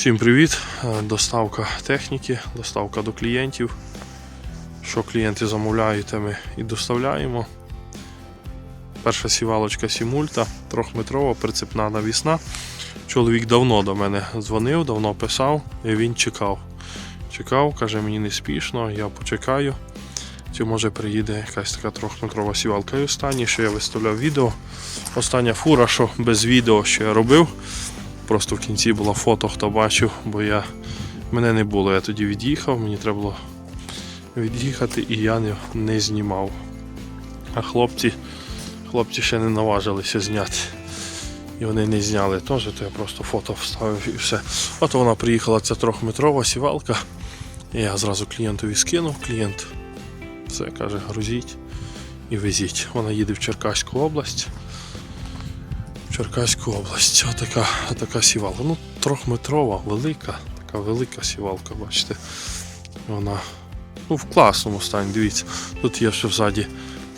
Всім привіт! Е, Доставка техніки, доставка до клієнтів. Що клієнти замовляють, те ми і доставляємо. Перша сівалочка Сімульта, трьохметрова, прицепна навісна. Чоловік давно до мене дзвонив, давно писав, і він чекав. Чекав, каже, мені не спішно, я почекаю. Чи може приїде якась така трьохметрова сівалка. І останнє, що я виставляв відео. Остання фура, що без відео що я робив. Просто в кінці було фото, хто бачив, бо я мене не було. Я тоді від'їхав, мені треба було від'їхати і я не, не знімав. А хлопці, хлопці ще не наважилися зняти. І вони не зняли теж, то я просто фото вставив і все. От вона приїхала, це трьохметрова сівалка. Я зразу клієнтові скинув, клієнт все каже, грузіть і везіть. Вона їде в Черкаську область. Черкаську область. Отака, отака сівалка. Ну, трьохметрова, велика, така велика сівалка, бачите. Вона ну, в класному стані, дивіться. Тут є ще взаді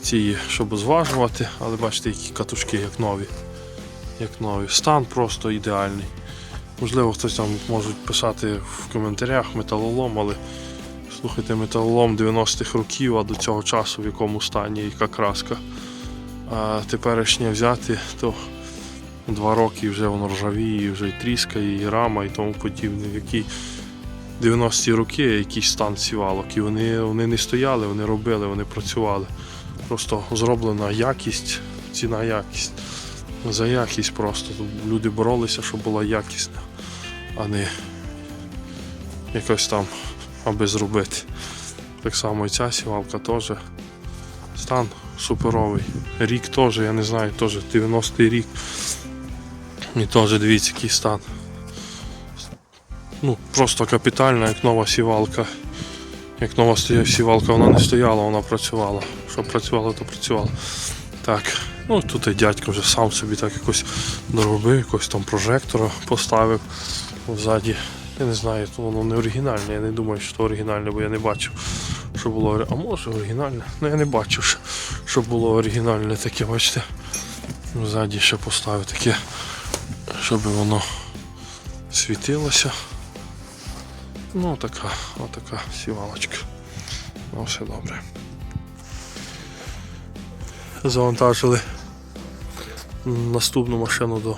ці, щоб зважувати, але бачите, які катушки, як нові. Як нові. Стан просто ідеальний. Можливо, хтось там може писати в коментарях металолом, але слухайте, металолом 90-х років, а до цього часу в якому стані, яка краска. А теперішнє взяти, то два роки вже воно ржавіє, вже і тріскає, і рама, і тому подібне. Які 90-ті роки якийсь стан сівалок. І вони, вони не стояли, вони робили, вони працювали. Просто зроблена якість, ціна якість. За якість просто. Люди боролися, щоб була якісна, а не якось там, аби зробити. Так само і ця сівалка теж. Стан суперовий. Рік теж, я не знаю, теж 90-й рік. І теж дивіться, який стан. Ну, просто капітальна, як нова сівалка. Як нова стоя- сівалка, вона не стояла, вона працювала. Що працювала, то працювала. Так, ну тут і дядько вже сам собі так якось доробив, якось там прожектора поставив ззаді. Я не знаю, то воно не оригінальне, я не думаю, що це оригінальне, бо я не бачив, що було. А може оригінальне? Ну я не бачив, що було оригінальне таке, бачите. Ззаді ще поставив таке, щоб воно світилося. Ну, така, отака сівалочка. Ну, все добре. Завантажили наступну машину до,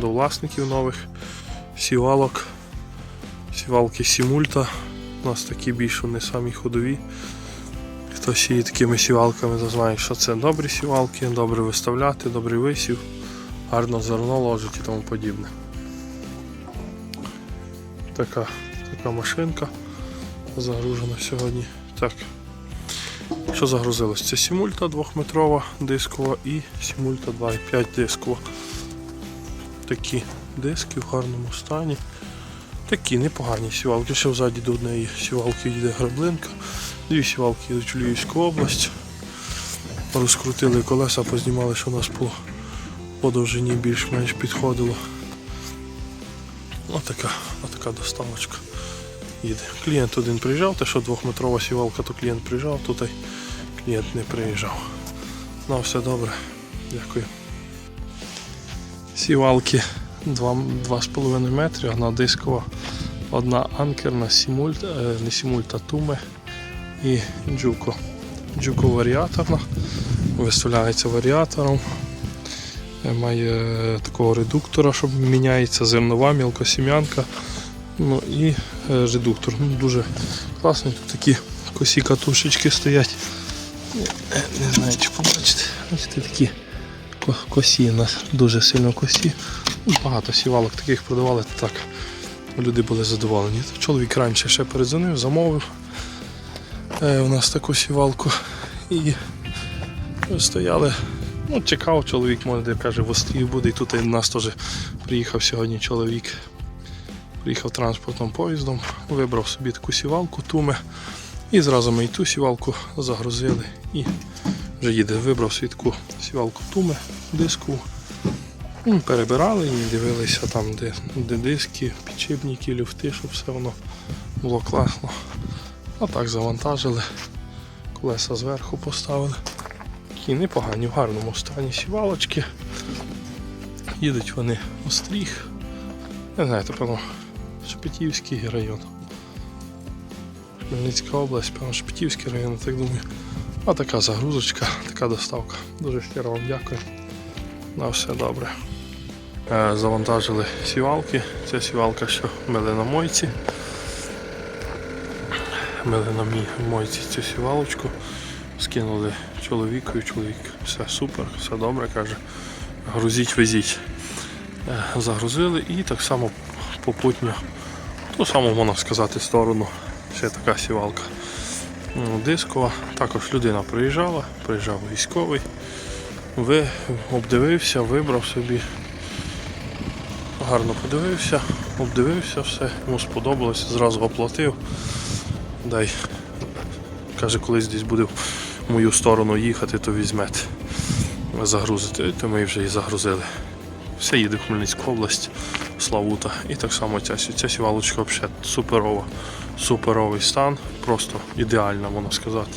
до власників нових сівалок. Сівалки Сімульта. У нас такі більш вони самі ходові. Хто сіє такими сівалками, то знає, що це добрі сівалки, добре виставляти, добрий висів, гарно зерно ложить і тому подібне. Така, така машинка загружена сьогодні. Так. Що загрузилось? Це Сімульта 2-метрова дискова і Сімульта 2,5 дискова. Такі диски в гарному стані. Такі непогані сівалки. Ще взаді до однієї сівалки йде граблинка. Дві сівалки йдуть в Львівську область. Розкрутили колеса, познімали, що у нас по, по довжині більш-менш підходило. Отака, отака доставочка. Їде. Клієнт один приїжджав, те що двохметрова сівалка, то клієнт приїжджав, тут клієнт не приїжджав. Ну, все добре. Дякую. Сівалки 2,5 метри, одна дискова, одна анкерна, сімульт, е, не сімульт, а туме і джуко. Джуко варіаторна, виставляється варіатором. Е, Має такого редуктора, щоб міняється зернова, мілкосім'янка. Ну і е, редуктор. Ну, дуже класний. Тут такі косі катушечки стоять. Не, е, не знаю, чи побачите. Бачите, такі косі у нас дуже сильно косі. Ну, Багато сівалок таких продавали, так люди були задоволені. Чоловік раніше ще передзвонив, замовив у нас таку сівалку. І стояли. Ну, чекав чоловік, може, каже, в Острів буде. І тут у нас теж приїхав сьогодні чоловік. Приїхав транспортним поїздом, вибрав собі таку сівалку, туме. І зразу ми і ту сівалку загрузили і вже їде. Вибрав собі таку сівалку туме, диску. Ну, Перебирали і дивилися там, де, де диски, підшипники, люфти, щоб все воно було класно. А так завантажили, колеса зверху поставили. Такі непогані, в гарному стані сівалочки. Їдуть вони остріг. Не знаю, напевно, Шепетівський район. Хмельницька область, певно, Шепетівський район, так думаю. А така загрузочка, така доставка. Дуже щиро вам дякую. На все добре. Е, Завантажили сівалки. Це сівалка, що мили на мойці. Мили на мій мойці цю сівалочку. Скинули чоловікові, чоловік все супер, все добре, каже. Грузіть, везіть. Е, Загрузили і так само попутньо, ту саму можна сказати, сторону. Ще така сівалка. Ну, Дискова. Також людина приїжджала, приїжджав військовий. Ви обдивився, вибрав собі. Гарно подивився, обдивився все, йому сподобалось, зразу оплатив. Дай, каже, колись десь буде мою сторону їхати, то візьмете. Загрузити. То ми вже і загрузили. Все їде в Хмельницьку область, Славута. І так само ця, ця сівалочка взагалі суперова. Суперовий стан, просто ідеальна, можна сказати.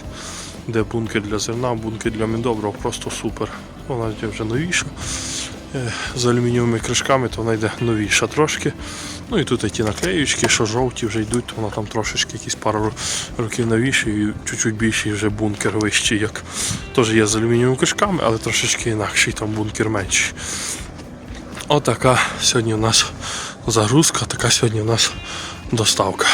Де бункер для зерна, бункер для міндоброго, просто супер. Вона вже новіша. Е, З алюмінієвими кришками, то вона йде новіша трошки. Ну і тут ті наклеючки, що жовті вже йдуть, то вона там трошечки якісь пару років новіші і чуть-чуть більший вже бункер вищий, як теж є з алюмінієвими кришками, але трошечки інакший, там бункер менший. Отака сьогодні у нас загрузка, така сьогодні у нас доставка.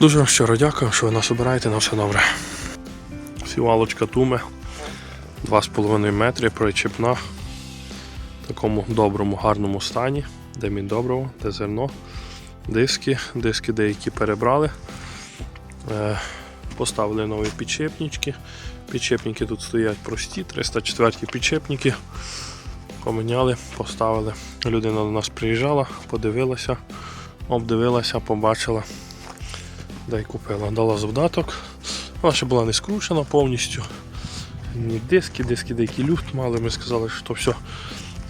Дуже вам щиро дякую, що ви нас обираєте на все добре. Сівалочка туме 2,5 метри причепна в такому доброму, гарному стані, де міндобриво, де зерно, диски, диски деякі перебрали. Е, Поставили нові підчепнички. Підчепники тут стоять прості, 304 підчепники. Поміняли, поставили. Людина до нас приїжджала, подивилася, обдивилася, побачила, да й купила. Дала завдаток. Вона ще була не скручена повністю. Ні диски, диски деякий люфт мали. Ми сказали, що все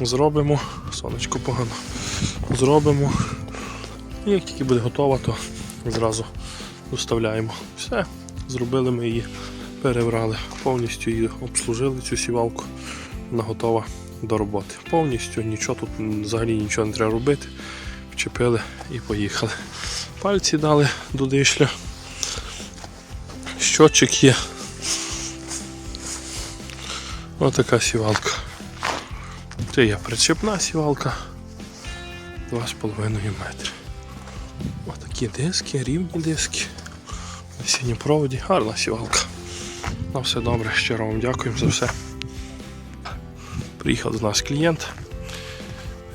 зробимо. Сонечко погано. Зробимо. І як тільки буде готова, то зразу доставляємо. Все, зробили ми її, перебрали, повністю її обслужили цю сівалку. Вона готова до роботи. Повністю нічого тут взагалі нічого не треба робити. Вчепили і поїхали. Пальці дали до дишля. Щотчик є. Ось така сівалка. Це є причепна сівалка. 2,5 метри. Ось такі диски, рівні диски. На синій проводі. Гарна сівалка. На все добре, щиро вам дякуємо за все. Приїхав до нас клієнт.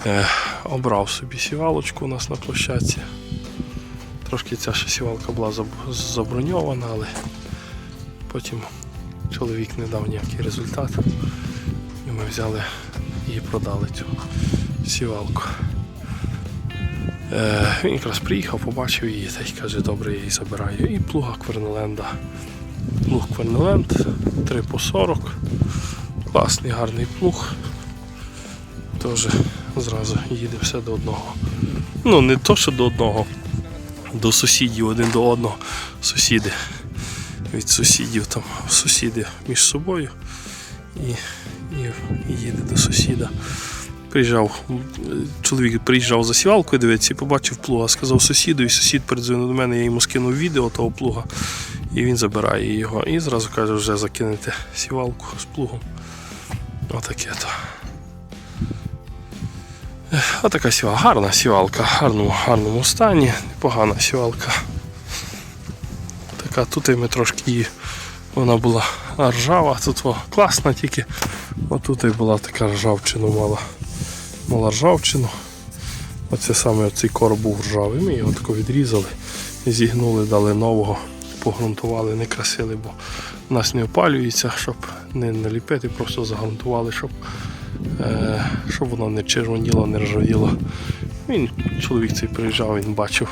Е, обрав собі сівалочку у нас на площадці. Трошки ця сівалка була заброньована, але потім чоловік не дав ніякий результат. І ми взяли і продали цю сівалку. Е, він якраз приїхав, побачив її та й каже, добре, я її забираю. І плуга Квернеленда. Плуг Квернеленд 3 по 40. Класний, гарний плуг. Теж зразу їде все до одного. Ну, не то, що до одного, до сусідів один до одного. Сусіди. Від сусідів там сусіди між собою і, і, їде до сусіда. Приїжджав, чоловік приїжджав за сівалкою, дивиться, і побачив плуга, сказав сусіду, і сусід передзвонив до мене, я йому скинув відео того плуга, і він забирає його. І зразу каже, вже закинете сівалку з плугом. Отаке то. Отака сівалка, гарна сівалка, в гарному, гарному стані, непогана сівалка. Така тут ми трошки її, вона була ржава, тут класна тільки. Отут і була така ржавчина мала. Мала ржавчину. Оце саме цей короб був ржавий. Ми його тако відрізали, зігнули, дали нового, погрунтували, не красили, бо в нас не опалюється, щоб не наліпити, просто загрунтували, щоб, е, щоб воно не червоніло, не ржавіло. Він, чоловік цей приїжджав, він бачив,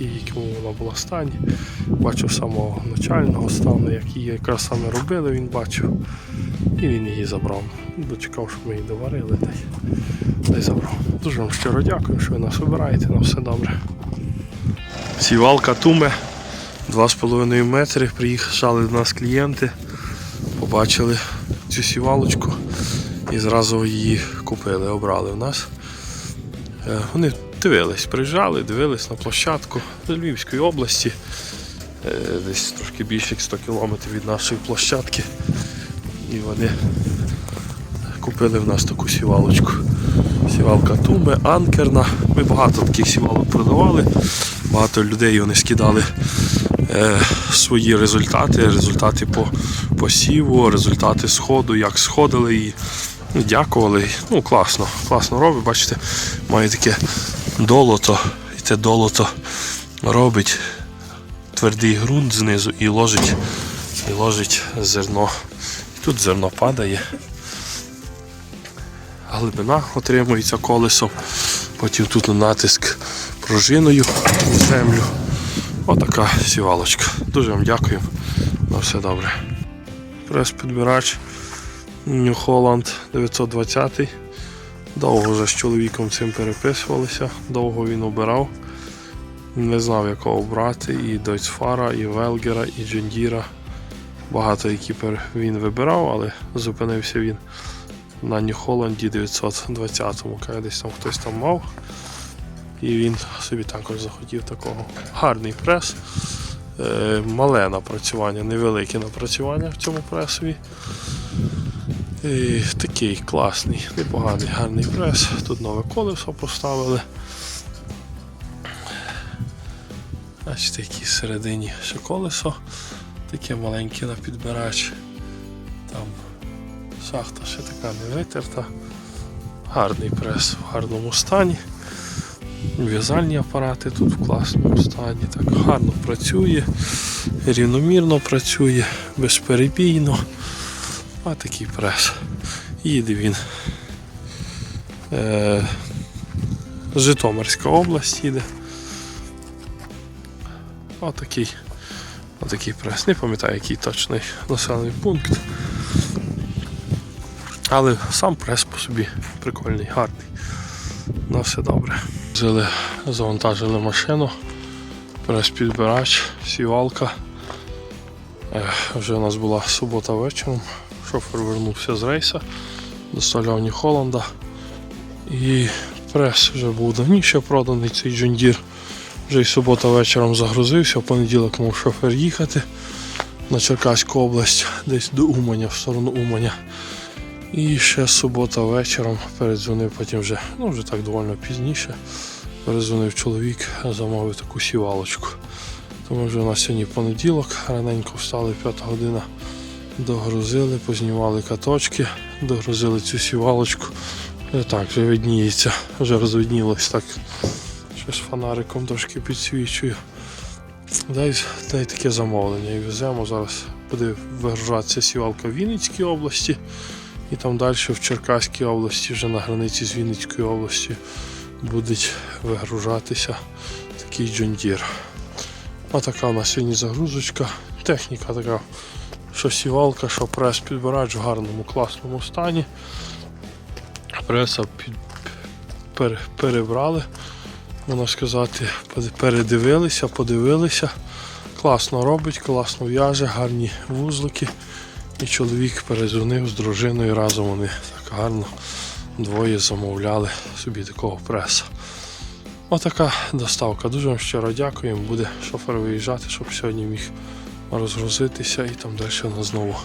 який, вона була стані. Бачив самого начального стану, як її якраз саме робили, він бачив. І він її забрав. Дочекав, щоб ми її доварили та й, та й забрав. Дуже вам щиро дякую, що ви нас обираєте, на все добре. Сівалка Туме 2,5 метри. Приїхали до нас клієнти, побачили цю сівалочку і зразу її купили, обрали в нас. Е, Вони дивились, приїжджали, дивились на площадку з Львівської області, е, десь трошки більше як 100 кілометрів від нашої площадки. І вони купили в нас таку сівалочку. Сівалка Туме, анкерна. Ми багато таких сівалок продавали. Багато людей вони скидали е, свої результати, результати по посіву, результати сходу, як сходили і дякували. Ну, класно, класно робить. Бачите, має таке долото, і те долото робить твердий ґрунт знизу і ложить, і ложить зерно. І тут зерно падає. Глибина отримується колесом. Потім тут натиск пружиною в землю. Отака сівалочка. Дуже вам дякую. На все добре. Прес-підбирач New Holland 920. Довго вже з чоловіком цим переписувалися, довго він обирав. Не знав, якого брати. І Дойцфара, і Велгера, і Джендіра. Багато екіпер він вибирав, але зупинився він на Holland 920-му. Каже, десь там хтось там мав. І він собі також захотів такого. Гарний прес. Е, мале напрацювання, невелике напрацювання в цьому пресові. І такий класний, непоганий, гарний прес. Тут нове колесо поставили. Бачите, які всередині ще колесо. Таке маленьке на підбирач. Там шахта ще така не витерта. Гарний прес в гарному стані. В'язальні апарати тут в класному стані. Так гарно працює, рівномірно працює, безперебійно. А такий прес. Їде він. Е, Житомирська область їде. Отакий. Отакий прес. Не пам'ятаю, який точний населений пункт. Але сам прес по собі прикольний, гарний. На все добре. Взяли, завантажили машину, прес-підбирач, сівалка. Вже у нас була субота вечором. Шофер вернувся з рейса, доставляв Ні Холланда. І прес вже був давніше проданий цей Джондір. Вже й субота вечором загрузився, в понеділок мав шофер їхати на Черкаську область, десь до Уманя, в сторону Уманя. І ще субота вечором передзвонив потім вже, ну вже так доволі пізніше. Передзвонив чоловік, замовив таку сівалочку. Тому вже у нас сьогодні понеділок, раненько встали, п'ята година, догрузили, познімали каточки, догрузили цю сівалочку. Вже так, вже видніється, вже розвиднілось так. Щось фонариком трошки підсвічую. Дай, дай таке замовлення і веземо. Зараз буде вигружатися сівалка в Вінницькій області. І там далі в Черкаській області, вже на границі з Вінницькою областю, будуть вигружатися такий джондір. Отака у нас сьогодні загрузочка. Техніка така, що сівалка, що прес підбирач в гарному, класному стані. Преса під, пере- перебрали, можна сказати, передивилися, подивилися. Класно робить, класно в'яже, гарні вузлики. І чоловік перезвонив з дружиною разом вони так гарно двоє замовляли собі такого преса. Отака доставка. Дуже вам щиро дякуємо. Буде шофер виїжджати, щоб сьогодні міг розгрузитися і там далі у знову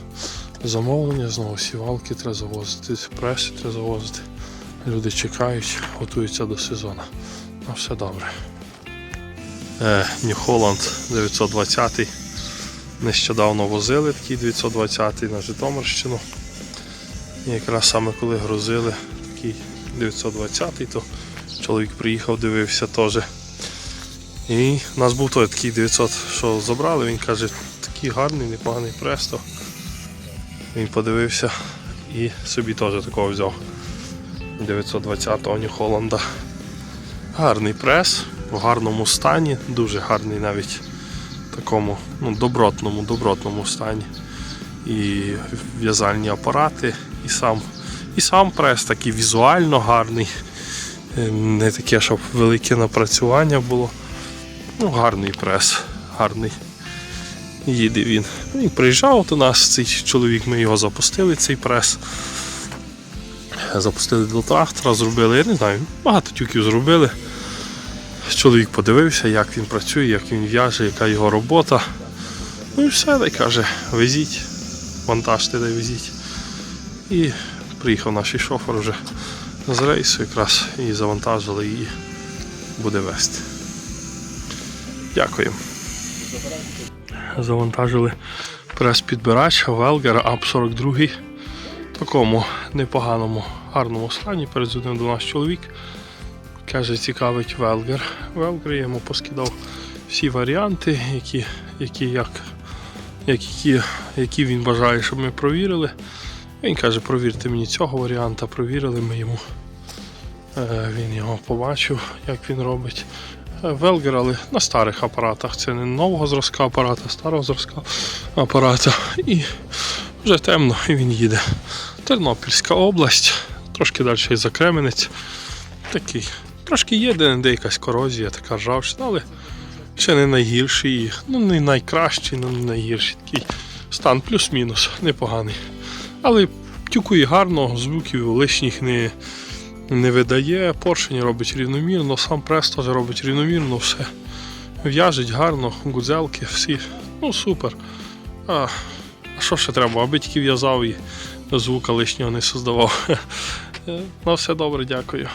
замовлення, знову сівалки треба завозити, преси треба завозити. Люди чекають, готуються до сезону. На все добре. New Holland 920 Нещодавно возили такий 920 на Житомирщину. І якраз саме коли грузили такий 920, то чоловік приїхав, дивився теж. І у нас був той такий 900, що забрали, він каже, такий гарний, непоганий престо. Він подивився і собі теж такого взяв. 920-го New Холланда. Гарний прес, в гарному стані, дуже гарний навіть такому ну, добротному, добротному стані. І в'язальні апарати, і сам, і сам прес такий візуально гарний. Е, Не таке, щоб велике напрацювання було. Ну, гарний прес, гарний. Їде він. Він приїжджав до нас, цей чоловік, ми його запустили, цей прес. Запустили до трактора, зробили, я не знаю, багато тюків зробили. Чоловік подивився, як він працює, як він в'яже, яка його робота. Ну і все, дай каже, везіть, вантажте, дай везіть. І приїхав наш шофер вже з рейсу якраз і завантажили і буде вести. Дякую. Завантажили прес-підбирач Велгер АП 42 в такому непоганому, гарному стані. Передзвонив до нас чоловік. Каже, цікавить Велгер. Велгер я йому поскидав всі варіанти, які, які, як, які, які він бажає, щоб ми провірили. Він каже, провірте мені цього варіанта, провірили ми йому. Е, Він його побачив, як він робить. Велгер, але на старих апаратах. Це не нового зразка апарата, а старого зразка апарата. І вже темно, і він їде. Тернопільська область, трошки далі за Кременець. Такий. Трошки є де, де якась корозія, така ржавчина, але ще не найгірший, ну не найкращий, ну не найгірший. Такий стан плюс-мінус, непоганий. Але тюкує гарно, звуків лишніх не, не видає, поршень робить рівномірно, сам прес теж робить рівномірно, все. В'яжить гарно, гудзелки, всі. Ну супер. А, що ще треба? Аби тільки в'язав і звука лишнього не создавав. Ну, все добре, дякую.